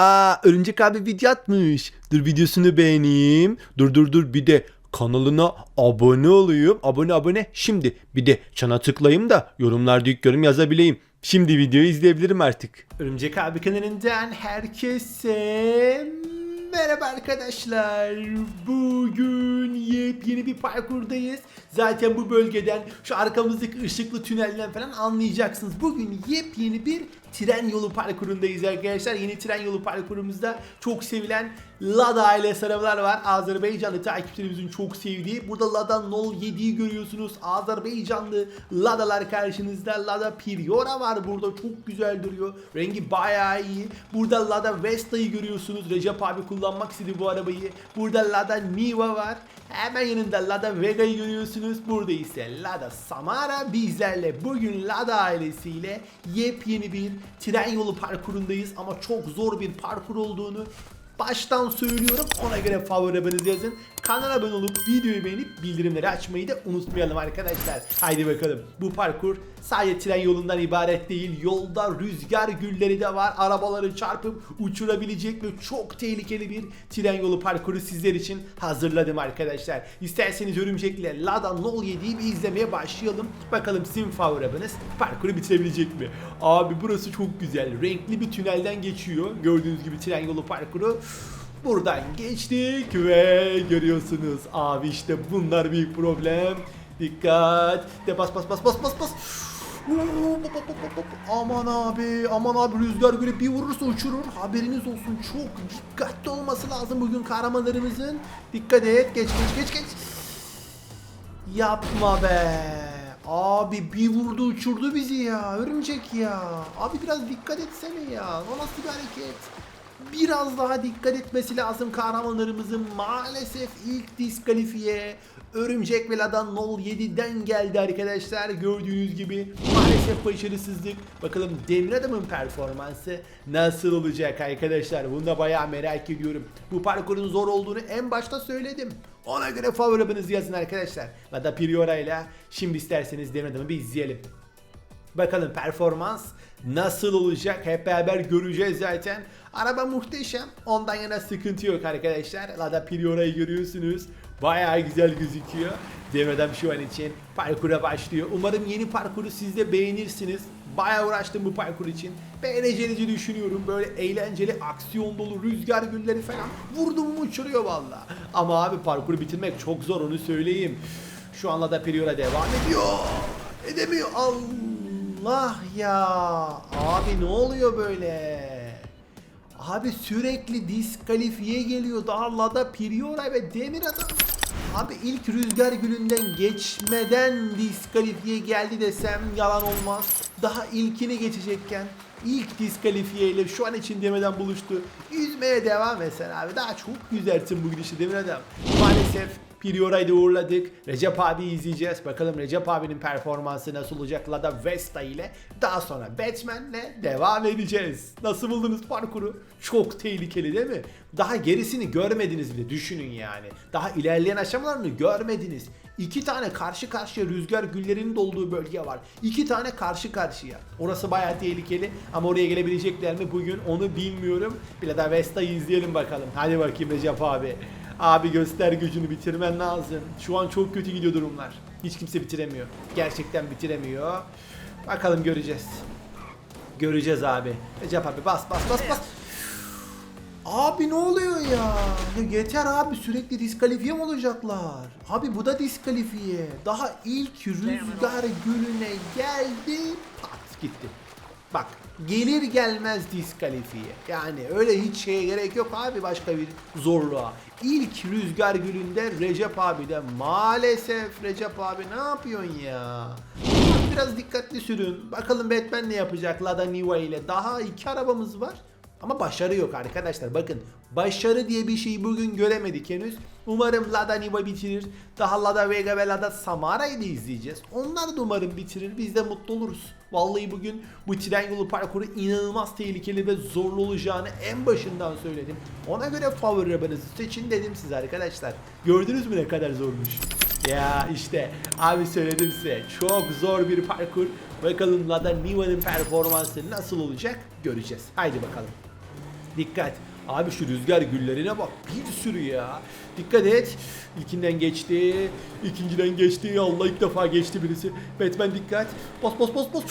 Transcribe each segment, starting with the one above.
Aa Örümcek abi video atmış. Dur videosunu beğeneyim. Dur dur dur bir de kanalına abone olayım. Abone abone. Şimdi bir de çana tıklayayım da yorumlarda ilk yorum yazabileyim. Şimdi videoyu izleyebilirim artık. Örümcek abi kanalından herkese merhaba arkadaşlar. Bugün yepyeni bir parkurdayız. Zaten bu bölgeden şu arkamızdaki ışıklı tünelden falan anlayacaksınız. Bugün yepyeni bir tren yolu parkurundayız arkadaşlar. Yeni tren yolu parkurumuzda çok sevilen Lada ailesi arabalar var. Azerbaycanlı takipçilerimizin çok sevdiği. Burada Lada Nol 7'yi görüyorsunuz. Azerbaycanlı Ladalar karşınızda. Lada Priora var burada. Çok güzel duruyor. Rengi bayağı iyi. Burada Lada Vesta'yı görüyorsunuz. Recep abi kullanmak istedi bu arabayı. Burada Lada Niva var. Hemen yanında Lada Vega'yı görüyorsunuz. Burada ise Lada Samara bizlerle. Bugün Lada ailesiyle yepyeni bir tren yolu parkurundayız. Ama çok zor bir parkur olduğunu baştan söylüyorum. Ona göre favori yazın. Kanala abone olup videoyu beğenip bildirimleri açmayı da unutmayalım arkadaşlar. Haydi bakalım. Bu parkur sadece tren yolundan ibaret değil. Yolda rüzgar gülleri de var. Arabaları çarpıp uçurabilecek ve çok tehlikeli bir tren yolu parkuru sizler için hazırladım arkadaşlar. İsterseniz örümcekle Lada Nol 7'yi bir izlemeye başlayalım. Bakalım sizin favori arabanız parkuru bitirebilecek mi? Abi burası çok güzel. Renkli bir tünelden geçiyor. Gördüğünüz gibi tren yolu parkuru. Buradan geçtik ve görüyorsunuz abi işte bunlar büyük problem. Dikkat. De bas bas bas bas bas bas. Aman abi aman abi rüzgar böyle bir vurursa uçurur. Haberiniz olsun çok dikkatli olması lazım bugün kahramanlarımızın. Dikkat et geç geç geç geç. Yapma be. Abi bir vurdu uçurdu bizi ya. Örümcek ya. Abi biraz dikkat etsene ya. O nasıl bir hareket biraz daha dikkat etmesi lazım kahramanlarımızın maalesef ilk diskalifiye. Örümcek ve Nol 7'den geldi arkadaşlar. Gördüğünüz gibi maalesef başarısızlık. Bakalım Demir Adam'ın performansı nasıl olacak arkadaşlar? Bunu da bayağı merak ediyorum. Bu parkurun zor olduğunu en başta söyledim. Ona göre favori arabanızı yazın arkadaşlar. Lada Priora ile şimdi isterseniz Demir Adam'ı bir izleyelim. Bakalım performans nasıl olacak? Hep beraber göreceğiz zaten. Araba muhteşem. Ondan yana sıkıntı yok arkadaşlar. Lada Priora'yı görüyorsunuz. Bayağı güzel gözüküyor. Demeden şu an için parkura başlıyor. Umarım yeni parkuru siz de beğenirsiniz. Bayağı uğraştım bu parkur için. Beğeneceğinizi düşünüyorum. Böyle eğlenceli, aksiyon dolu, rüzgar gülleri falan. Vurdum mu uçuruyor valla. Ama abi parkuru bitirmek çok zor onu söyleyeyim. Şu an Lada Priora devam ediyor. Edemiyor. Allah ya. Abi ne oluyor böyle? Abi sürekli diskalifiye geliyor. Daha Lada Priora ve Demir Adam. Abi ilk rüzgar gülünden geçmeden diskalifiye geldi desem yalan olmaz. Daha ilkini geçecekken ilk diskalifiye ile şu an için demeden buluştu. Yüzmeye devam etsen abi. Daha çok yüzersin bu gidişi Demir Adam. Maalesef Priora'yı da uğurladık. Recep abi izleyeceğiz. Bakalım Recep abinin performansı nasıl olacak Lada Vesta ile. Daha sonra Batman'le devam edeceğiz. Nasıl buldunuz parkuru? Çok tehlikeli değil mi? Daha gerisini görmediniz bile düşünün yani. Daha ilerleyen aşamalarını görmediniz. İki tane karşı karşıya rüzgar güllerinin olduğu bölge var. İki tane karşı karşıya. Orası bayağı tehlikeli ama oraya gelebilecekler mi bugün onu bilmiyorum. Bir de Vesta'yı izleyelim bakalım. Hadi bakayım Recep abi. Abi göster gücünü bitirmen lazım. Şu an çok kötü gidiyor durumlar. Hiç kimse bitiremiyor. Gerçekten bitiremiyor. Bakalım göreceğiz. Göreceğiz abi. Recep abi bas bas bas bas. Abi ne oluyor ya? ya? Yeter abi sürekli diskalifiye mi olacaklar? Abi bu da diskalifiye. Daha ilk rüzgar gülüne geldi. Pat gitti. Bak gelir gelmez diskalifiye. Yani öyle hiç şeye gerek yok abi başka bir zorluğa. İlk rüzgar gülünde Recep abi de maalesef Recep abi ne yapıyorsun ya? Biraz dikkatli sürün. Bakalım Batman ne yapacak Lada Niva ile. Daha iki arabamız var. Ama başarı yok arkadaşlar. Bakın başarı diye bir şeyi bugün göremedik henüz. Umarım Lada Niva bitirir. Daha Lada Vega ve Lada Samara'yı da izleyeceğiz. Onlar da umarım bitirir. Biz de mutlu oluruz. Vallahi bugün bu tren yolu parkuru inanılmaz tehlikeli ve zorlu olacağını en başından söyledim. Ona göre favori arabanızı seçin dedim size arkadaşlar. Gördünüz mü ne kadar zormuş? Ya işte abi söyledim size çok zor bir parkur. Bakalım Lada Niva'nın performansı nasıl olacak göreceğiz. Haydi bakalım. Dikkat. Abi şu rüzgar güllerine bak. Bir sürü ya. Dikkat et. İlkinden geçti. ikinciden geçti. Allah ilk defa geçti birisi. Batman dikkat. Bas bas bas bas.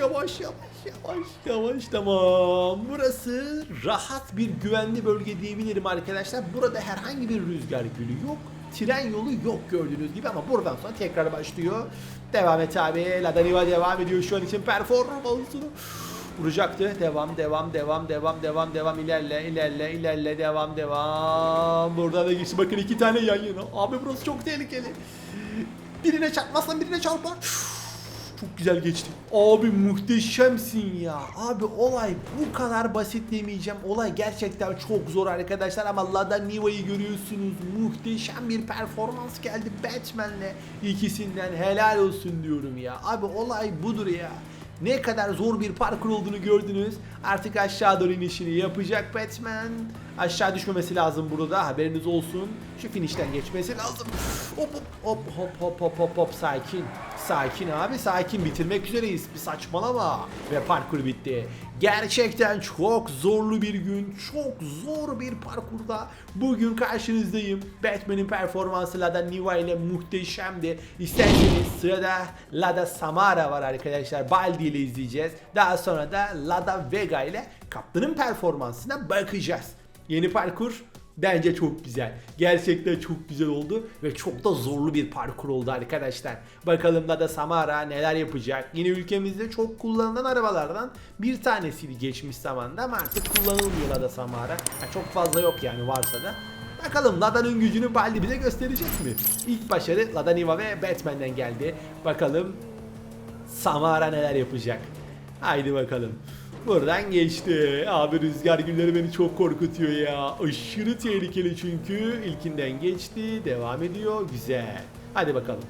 Yavaş yavaş yavaş yavaş tamam. Burası rahat bir güvenli bölge diyebilirim arkadaşlar. Burada herhangi bir rüzgar gülü yok. Tren yolu yok gördüğünüz gibi ama buradan sonra tekrar başlıyor. Devam et abi. La Daniva devam ediyor şu an için performansını vuracaktı. Devam, devam, devam, devam, devam, devam. ilerle, ilerle, ilerle, devam, devam. Burada da geçti. Bakın iki tane yan yana. Abi burası çok tehlikeli. Birine çarpmazsan birine çarpar. Çok güzel geçti. Abi muhteşemsin ya. Abi olay bu kadar basit demeyeceğim. Olay gerçekten çok zor arkadaşlar ama Lada Niva'yı görüyorsunuz. Muhteşem bir performans geldi Batman'le. ikisinden helal olsun diyorum ya. Abi olay budur ya. Ne kadar zor bir parkur olduğunu gördünüz. Artık aşağı doğru inişini yapacak Batman. Aşağı düşmemesi lazım burada haberiniz olsun. Şu finishten geçmesi lazım. Hop hop hop hop hop hop hop sakin. Sakin abi sakin bitirmek üzereyiz. Bir saçmalama. Ve parkur bitti. Gerçekten çok zorlu bir gün. Çok zor bir parkurda. Bugün karşınızdayım. Batman'in performansı Lada Niva ile muhteşemdi. İsterseniz sırada Lada Samara var arkadaşlar. Baldi ile izleyeceğiz. Daha sonra da Lada Vega ile kaptanın performansına bakacağız. Yeni parkur Bence çok güzel. Gerçekten çok güzel oldu ve çok da zorlu bir parkur oldu arkadaşlar. Bakalım da da Samara neler yapacak. Yine ülkemizde çok kullanılan arabalardan bir tanesiydi geçmiş zamanda ama artık kullanılmıyor da Samara. Ha, çok fazla yok yani varsa da. Bakalım Lada'nın gücünü Baldi bize gösterecek mi? İlk başarı Lada Niva ve Batman'den geldi. Bakalım Samara neler yapacak. Haydi bakalım. Buradan geçti. Abi rüzgar gülleri beni çok korkutuyor ya. Aşırı tehlikeli çünkü. İlkinden geçti. Devam ediyor. Güzel. Hadi bakalım.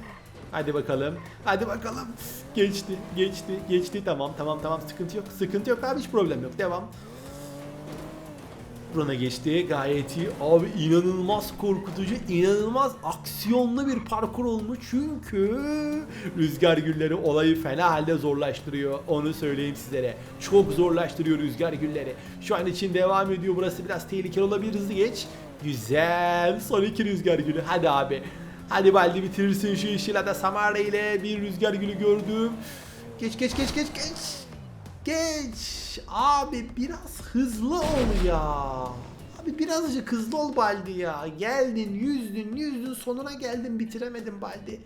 Hadi bakalım. Hadi bakalım. Geçti. Geçti. Geçti. Tamam tamam tamam. Sıkıntı yok. Sıkıntı yok abi. Hiç problem yok. Devam. Burana geçti. Gayet iyi. Abi inanılmaz korkutucu, inanılmaz aksiyonlu bir parkur olmuş. Çünkü rüzgar gülleri olayı fena halde zorlaştırıyor. Onu söyleyeyim sizlere. Çok zorlaştırıyor rüzgar gülleri. Şu an için devam ediyor. Burası biraz tehlikeli olabilir. Hızlı geç. Güzel. Son iki rüzgar gülü. Hadi abi. Hadi Baldi bitirirsin şu işi. Lada Samara ile bir rüzgar gülü gördüm. Geç geç geç geç geç. Geç. Abi biraz hızlı ol ya. Abi birazcık hızlı ol Baldi ya. Geldin yüzdün yüzdün sonuna geldin bitiremedin Baldi.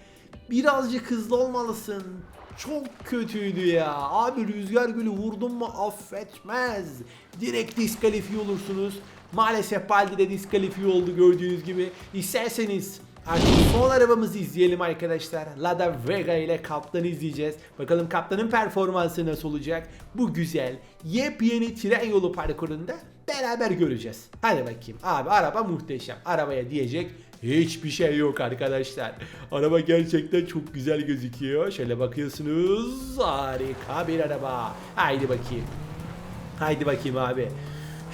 Birazcık hızlı olmalısın. Çok kötüydü ya. Abi rüzgar gülü vurdun mu affetmez. Direkt diskalifiye olursunuz. Maalesef Baldi de diskalifiye oldu gördüğünüz gibi. İsterseniz Artık son arabamızı izleyelim arkadaşlar. Lada Vega ile kaptanı izleyeceğiz. Bakalım kaptanın performansı nasıl olacak? Bu güzel yepyeni tren yolu parkurunda beraber göreceğiz. Hadi bakayım. Abi araba muhteşem. Arabaya diyecek hiçbir şey yok arkadaşlar. Araba gerçekten çok güzel gözüküyor. Şöyle bakıyorsunuz. Harika bir araba. Haydi bakayım. Haydi bakayım abi.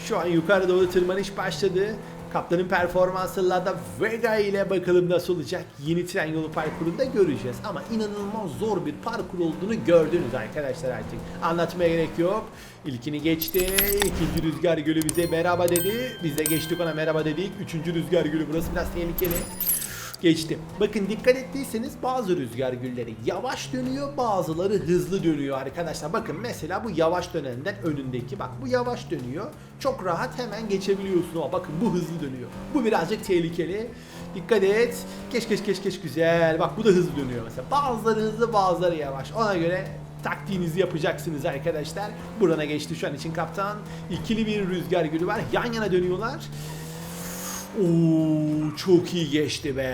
Şu an yukarı doğru tırmanış başladı. Kaptanın performansı Lada Vega ile bakalım nasıl olacak. Yeni tren yolu parkurunda göreceğiz. Ama inanılmaz zor bir parkur olduğunu gördünüz arkadaşlar artık. Anlatmaya gerek yok. İlkini geçti. İkinci rüzgar gölü bize merhaba dedi. Biz de geçtik ona merhaba dedik. Üçüncü rüzgar gölü burası biraz tehlikeli. Geçti. Bakın dikkat ettiyseniz bazı rüzgar gülleri yavaş dönüyor bazıları hızlı dönüyor arkadaşlar. Bakın mesela bu yavaş dönenden önündeki bak bu yavaş dönüyor. Çok rahat hemen geçebiliyorsun ama bakın bu hızlı dönüyor. Bu birazcık tehlikeli. Dikkat et. Geç geç geç geç güzel. Bak bu da hızlı dönüyor mesela. Bazıları hızlı bazıları yavaş. Ona göre taktiğinizi yapacaksınız arkadaşlar. Burana geçti şu an için kaptan. İkili bir rüzgar gülü var. Yan yana dönüyorlar. Oo, çok iyi geçti be.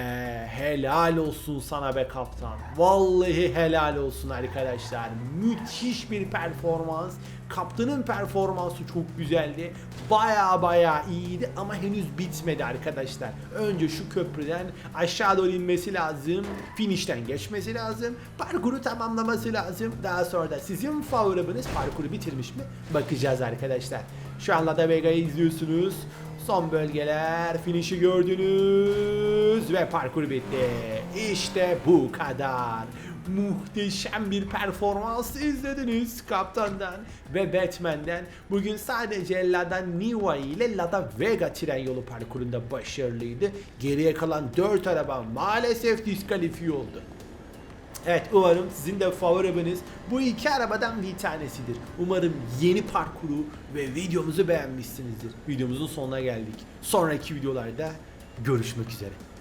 Helal olsun sana be kaptan. Vallahi helal olsun arkadaşlar. Müthiş bir performans. Kaptanın performansı çok güzeldi. Baya baya iyiydi ama henüz bitmedi arkadaşlar. Önce şu köprüden aşağı doğru inmesi lazım. Finish'ten geçmesi lazım. Parkuru tamamlaması lazım. Daha sonra da sizin favoriniz parkuru bitirmiş mi? Bakacağız arkadaşlar. Şu an Lada Vega'yı izliyorsunuz. Son bölgeler, finişi gördünüz ve parkur bitti. İşte bu kadar. muhteşem bir performans izlediniz Kaptan'dan ve Batman'den. Bugün sadece Lada Niva ile Lada Vega tren yolu parkurunda başarılıydı. Geriye kalan 4 araba maalesef diskalifiye oldu. Evet umarım sizin de favoriniz bu iki arabadan bir tanesidir. Umarım yeni parkuru ve videomuzu beğenmişsinizdir. Videomuzun sonuna geldik. Sonraki videolarda görüşmek üzere.